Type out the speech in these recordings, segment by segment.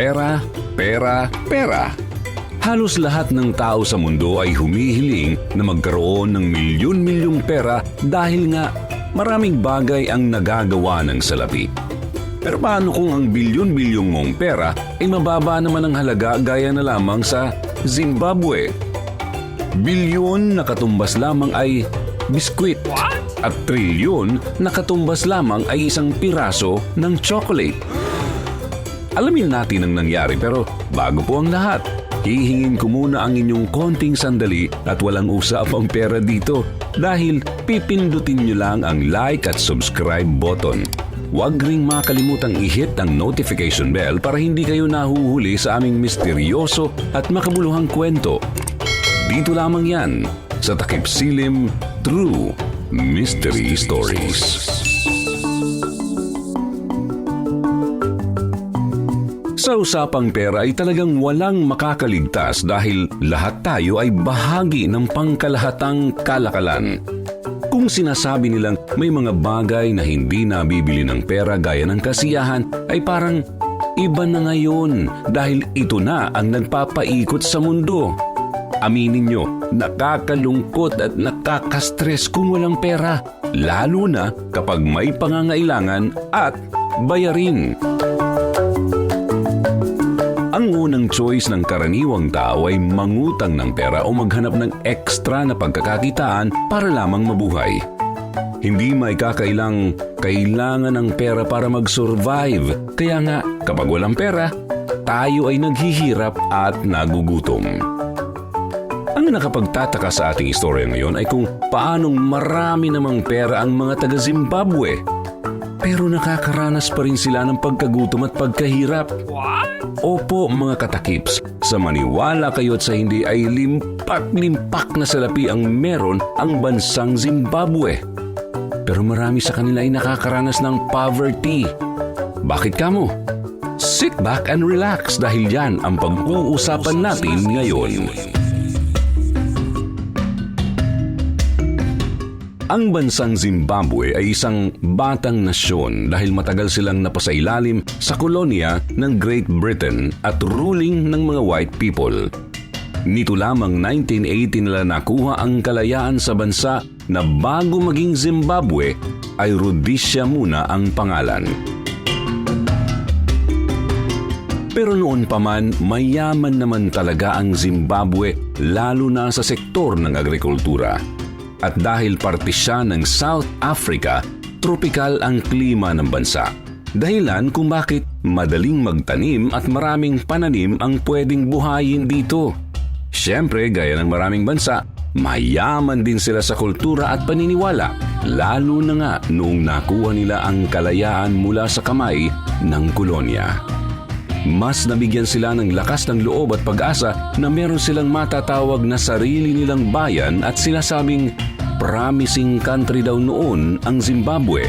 Pera, pera, pera. Halos lahat ng tao sa mundo ay humihiling na magkaroon ng milyon-milyong pera dahil nga maraming bagay ang nagagawa ng salapi. Pero paano kung ang bilyon-bilyong mong pera ay mababa naman ang halaga gaya na lamang sa Zimbabwe? Bilyon na katumbas lamang ay biskwit. At trilyon na katumbas lamang ay isang piraso ng chocolate. Alamin natin ang nangyari pero bago po ang lahat, hihingin ko muna ang inyong konting sandali at walang usapang pera dito dahil pipindutin nyo lang ang like at subscribe button. Huwag ring makalimutang i-hit ang notification bell para hindi kayo nahuhuli sa aming misteryoso at makabuluhang kwento. Dito lamang yan sa Takip Silim True Mystery Stories. Sa usapang pera ay talagang walang makakaligtas dahil lahat tayo ay bahagi ng pangkalahatang kalakalan. Kung sinasabi nilang may mga bagay na hindi nabibili ng pera gaya ng kasiyahan ay parang iba na ngayon dahil ito na ang nagpapaikot sa mundo. Aminin nyo, nakakalungkot at nakakastress kung walang pera, lalo na kapag may pangangailangan at bayarin. Ang unang choice ng karaniwang tao ay mangutang ng pera o maghanap ng ekstra na pagkakakitaan para lamang mabuhay. Hindi may kakailang kailangan ng pera para mag-survive. Kaya nga, kapag walang pera, tayo ay naghihirap at nagugutom. Ang nakapagtataka sa ating istorya ngayon ay kung paanong marami namang pera ang mga taga-Zimbabwe. Pero nakakaranas pa rin sila ng pagkagutom at pagkahirap. Opo mga katakips, sa maniwala kayo at sa hindi ay limpak-limpak na salapi ang meron ang bansang Zimbabwe. Pero marami sa kanila ay nakakaranas ng poverty. Bakit kamo? Sit back and relax dahil yan ang pag-uusapan natin ngayon. Ang bansang Zimbabwe ay isang batang nasyon dahil matagal silang napasailalim sa kolonya ng Great Britain at ruling ng mga white people. Nito lamang 1980 nila nakuha ang kalayaan sa bansa na bago maging Zimbabwe ay Rhodesia muna ang pangalan. Pero noon pa man, mayaman naman talaga ang Zimbabwe lalo na sa sektor ng agrikultura. At dahil parte siya ng South Africa, tropical ang klima ng bansa. Dahilan kung bakit madaling magtanim at maraming pananim ang pwedeng buhayin dito. Siyempre, gaya ng maraming bansa, mayaman din sila sa kultura at paniniwala, lalo na nga noong nakuha nila ang kalayaan mula sa kamay ng kolonya. Mas nabigyan sila ng lakas ng loob at pag-asa na meron silang matatawag na sarili nilang bayan at sinasabing promising country daw noon ang Zimbabwe.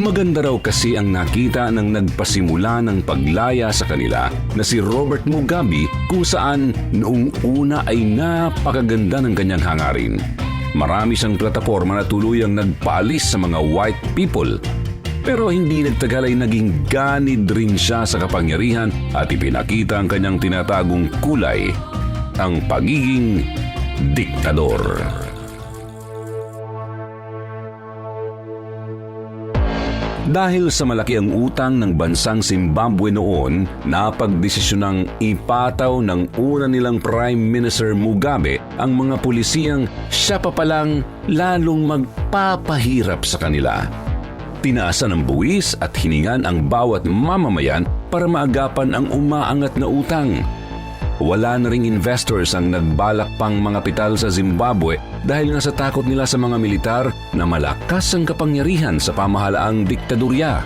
Maganda raw kasi ang nakita ng nagpasimula ng paglaya sa kanila na si Robert Mugabe kung saan noong una ay napakaganda ng kanyang hangarin. Marami siyang plataforma na tuluyang nagpaalis sa mga white people pero hindi nagtagal ay naging ganid rin siya sa kapangyarihan at ipinakita ang kanyang tinatagong kulay, ang pagiging diktador. Dahil sa malaki ang utang ng bansang Zimbabwe noon, napagdesisyon ng ipataw ng una nilang Prime Minister Mugabe ang mga pulisiyang siya pa palang lalong magpapahirap sa kanila tinaasan ng buwis at hiningan ang bawat mamamayan para maagapan ang umaangat na utang. Wala na ring investors ang nagbalak pang mga pital sa Zimbabwe dahil nga sa takot nila sa mga militar na malakas ang kapangyarihan sa pamahalaang diktadurya.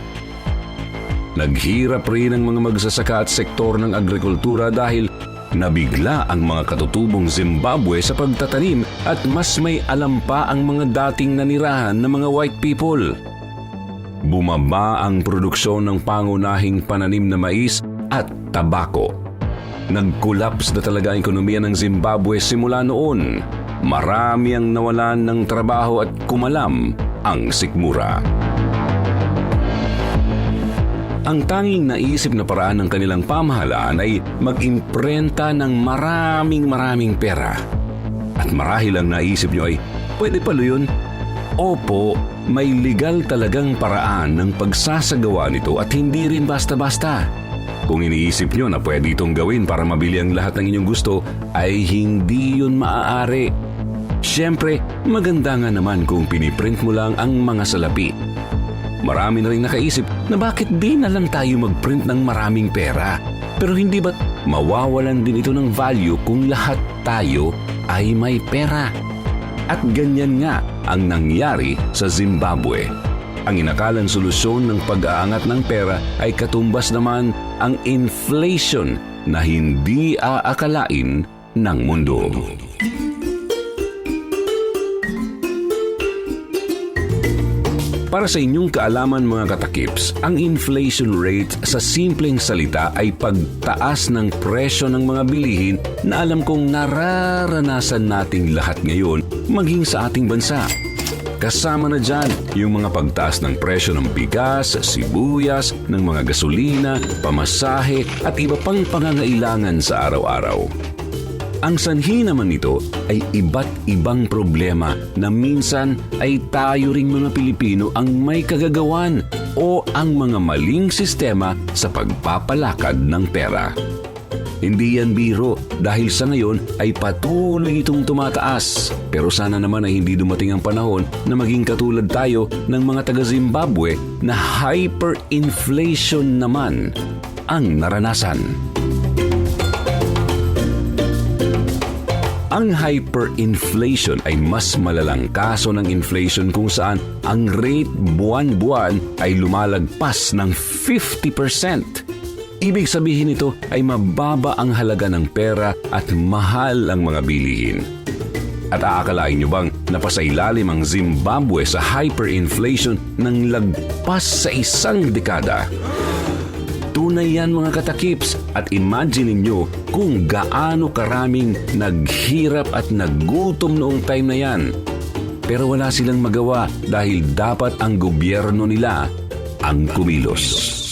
Naghirap rin ang mga magsasaka at sektor ng agrikultura dahil nabigla ang mga katutubong Zimbabwe sa pagtatanim at mas may alam pa ang mga dating nanirahan ng mga white people. Bumaba ang produksyon ng pangunahing pananim na mais at tabako. Nag-collapse na talaga ang ekonomiya ng Zimbabwe simula noon. Marami ang nawalan ng trabaho at kumalam ang sikmura. Ang tanging naisip na paraan ng kanilang pamahalaan ay mag-imprenta ng maraming maraming pera. At marahil ang naisip nyo ay, pwede pala yun? Opo, may legal talagang paraan ng pagsasagawa nito at hindi rin basta-basta. Kung iniisip nyo na pwede itong gawin para mabili ang lahat ng inyong gusto, ay hindi yun maaari. Siyempre, maganda nga naman kung piniprint mo lang ang mga salapi. Marami na rin nakaisip na bakit di na lang tayo magprint ng maraming pera. Pero hindi ba't mawawalan din ito ng value kung lahat tayo ay may pera? At ganyan nga ang nangyari sa Zimbabwe. Ang inakalang solusyon ng pag-aangat ng pera ay katumbas naman ang inflation na hindi aakalain ng mundo. Para sa inyong kaalaman mga katakips, ang inflation rate sa simpleng salita ay pagtaas ng presyo ng mga bilihin na alam kong nararanasan nating lahat ngayon maging sa ating bansa. Kasama na dyan yung mga pagtaas ng presyo ng bigas, sibuyas, ng mga gasolina, pamasahe at iba pang pangangailangan sa araw-araw. Ang sanhi naman nito ay iba't ibang problema na minsan ay tayo ring mga Pilipino ang may kagagawan o ang mga maling sistema sa pagpapalakad ng pera. Hindi yan biro dahil sa ngayon ay patuloy itong tumataas. Pero sana naman ay hindi dumating ang panahon na maging katulad tayo ng mga taga-Zimbabwe na hyperinflation naman ang naranasan. Ang hyperinflation ay mas malalang kaso ng inflation kung saan ang rate buwan-buwan ay lumalagpas ng 50%. Ibig sabihin nito ay mababa ang halaga ng pera at mahal ang mga bilihin. At aakalain nyo bang napasailalim ang Zimbabwe sa hyperinflation ng lagpas sa isang dekada? Tunay yan mga katakips at imagine ninyo kung gaano karaming naghirap at nagutom noong time na yan. Pero wala silang magawa dahil dapat ang gobyerno nila ang kumilos.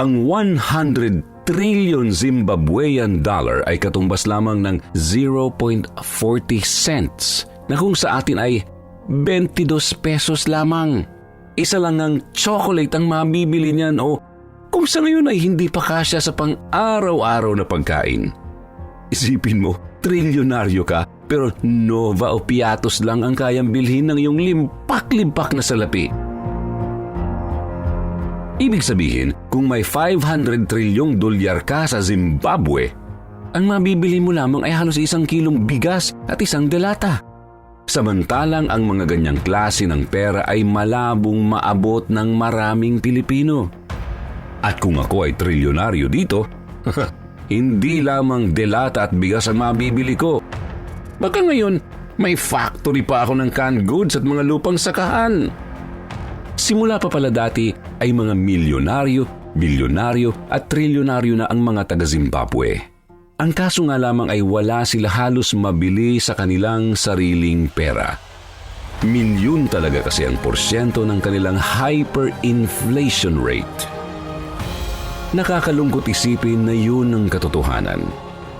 Ang 100 trillion Zimbabwean dollar ay katumbas lamang ng 0.40 cents na kung sa atin ay 22 pesos lamang. Isa lang ang chocolate ang mabibili niyan o kung sa ngayon ay hindi pa kasya sa pang-araw-araw na pagkain. Isipin mo, trilyonaryo ka pero Nova o Piatos lang ang kayang bilhin ng iyong limpak-limpak na salapi. Ibig sabihin, kung may 500 trilyong dolyar ka sa Zimbabwe, ang mabibili mo lamang ay halos isang kilong bigas at isang delata. Samantalang ang mga ganyang klase ng pera ay malabong maabot ng maraming Pilipino. At kung ako ay trilyonaryo dito, hindi lamang delata at bigas ang mabibili ko. Baka ngayon, may factory pa ako ng canned goods at mga lupang sakahan. Simula pa pala dati ay mga milyonaryo, bilyonaryo at trilyonaryo na ang mga taga-Zimbabwe. Ang kaso nga lamang ay wala sila halos mabili sa kanilang sariling pera. Milyon talaga kasi ang porsyento ng kanilang hyperinflation rate. Nakakalungkot isipin na yun ang katotohanan.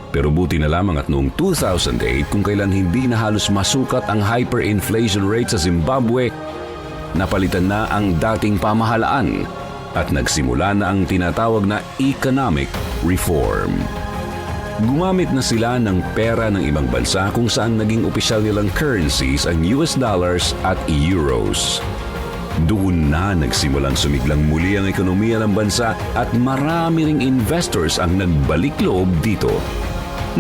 Pero buti na lamang at noong 2008 kung kailan hindi na halos masukat ang hyperinflation rate sa Zimbabwe, napalitan na ang dating pamahalaan at nagsimula na ang tinatawag na economic reform. Gumamit na sila ng pera ng ibang bansa kung saan naging opisyal nilang currencies ang US dollars at euros. Doon na nagsimulang sumiglang muli ang ekonomiya ng bansa at marami ring investors ang nagbalik loob dito.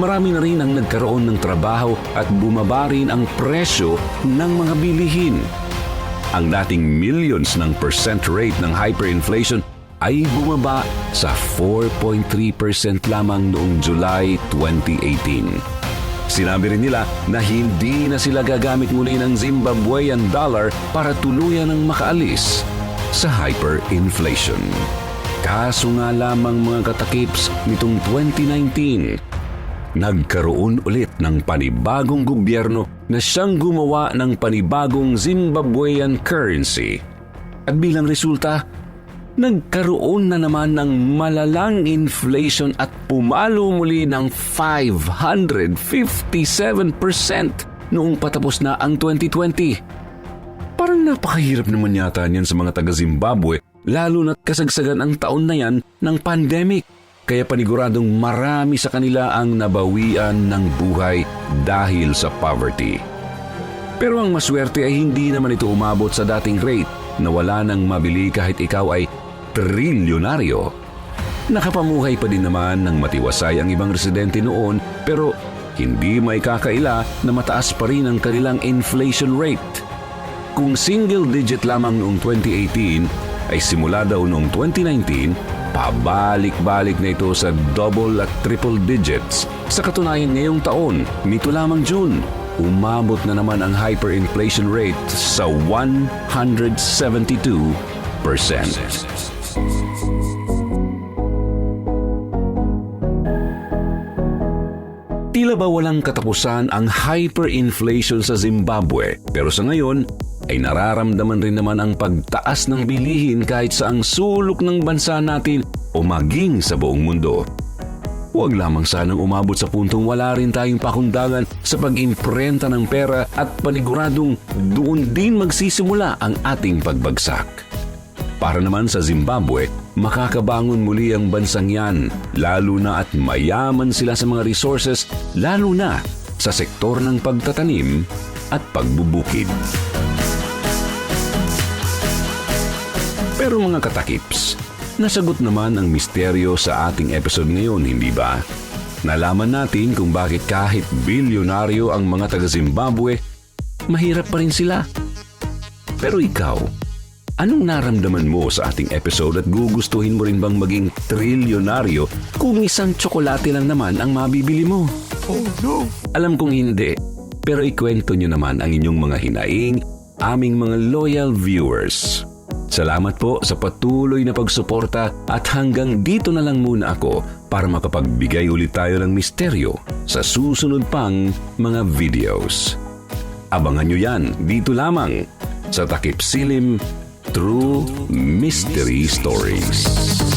Marami na rin ang nagkaroon ng trabaho at bumaba rin ang presyo ng mga bilihin. Ang dating millions ng percent rate ng hyperinflation ay bumaba sa 4.3% lamang noong July 2018. Sinabi rin nila na hindi na sila gagamit muli ng Zimbabwean dollar para tuluyan ng makaalis sa hyperinflation. Kaso nga lamang mga katakips nitong 2019, nagkaroon ulit ng panibagong gobyerno na siyang gumawa ng panibagong Zimbabwean currency. At bilang resulta, nagkaroon na naman ng malalang inflation at pumalo muli ng 557% noong patapos na ang 2020. Parang napakahirap naman yata niyan sa mga taga-Zimbabwe lalo na't kasagsagan ang taon na yan ng pandemic. Kaya paniguradong marami sa kanila ang nabawian ng buhay dahil sa poverty. Pero ang maswerte ay hindi naman ito umabot sa dating rate na wala nang mabili kahit ikaw ay trilyonaryo. Nakapamuhay pa din naman ng matiwasay ang ibang residente noon pero hindi may kakaila na mataas pa rin ang kanilang inflation rate. Kung single digit lamang noong 2018 ay simula daw noong 2019, pabalik-balik na ito sa double at triple digits. Sa katunayan ngayong taon, nito lamang June, umabot na naman ang hyperinflation rate sa 172%. Tila ba walang katapusan ang hyperinflation sa Zimbabwe pero sa ngayon ay nararamdaman rin naman ang pagtaas ng bilihin kahit sa ang sulok ng bansa natin o maging sa buong mundo. Huwag lamang sanang umabot sa puntong wala rin tayong pakundangan sa pag-imprenta ng pera at paniguradong doon din magsisimula ang ating pagbagsak. Para naman sa Zimbabwe, makakabangon muli ang bansang yan, lalo na at mayaman sila sa mga resources, lalo na sa sektor ng pagtatanim at pagbubukid. Pero mga katakips, nasagot naman ang misteryo sa ating episode ngayon, hindi ba? Nalaman natin kung bakit kahit bilyonaryo ang mga taga-Zimbabwe, mahirap pa rin sila. Pero ikaw, anong naramdaman mo sa ating episode at gugustuhin mo rin bang maging trilyonaryo kung isang tsokolate lang naman ang mabibili mo? Oh no! Alam kong hindi, pero ikwento nyo naman ang inyong mga hinaing, aming mga loyal viewers. Salamat po sa patuloy na pagsuporta at hanggang dito na lang muna ako para makapagbigay ulit tayo ng misteryo sa susunod pang mga videos. Abangan nyo yan dito lamang sa Takip Silim True Mystery Stories.